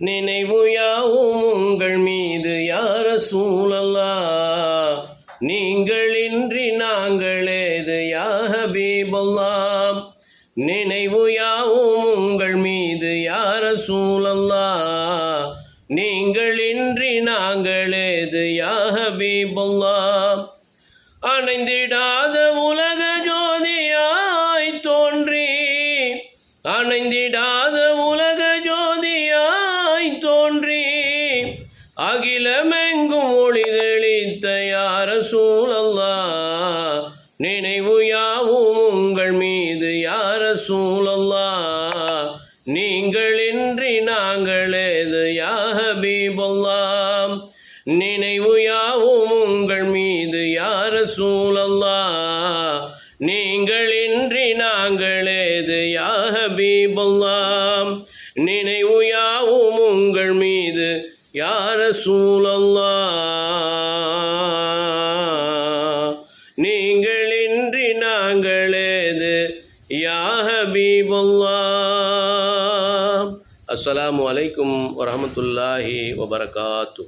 நினைவு யாவும் உங்கள் மீது யார சூழல்லா நீங்கள் இன்றி நாங்கள் ஏது யா ஹபீபல்லா? நினைவு யாவும் உங்கள் மீது யார சூழல்லா நீங்கள் இன்றி நாங்கள் ஏது யா ஹபீபல்லா? அணைந்திடாத உலக ஜோதியாய் தோன்றி அணைந்திடாத அகிலமெங்கும் ஒளிதெளித்த யார சூழல்லா. நினைவு யாவும் உங்கள் மீது யார சூழல்லா. நீங்கள் இன்றி நாங்கள் ஏது யாக ஹபீபல்லா. நினைவு யாவும் உங்கள் மீது யார சூழல்லா. நீங்கள் இன்றி நாங்கள் ஏது யாக ஹபீபல்லா. நினைவு யாவும் உங்கள் மீது யார சூழல்லா நீங்கள் இன்றி நாங்களேது ஏது அஸ்லாம் வலைக்கும் வரமத்துல்லாஹி வபரகாத்து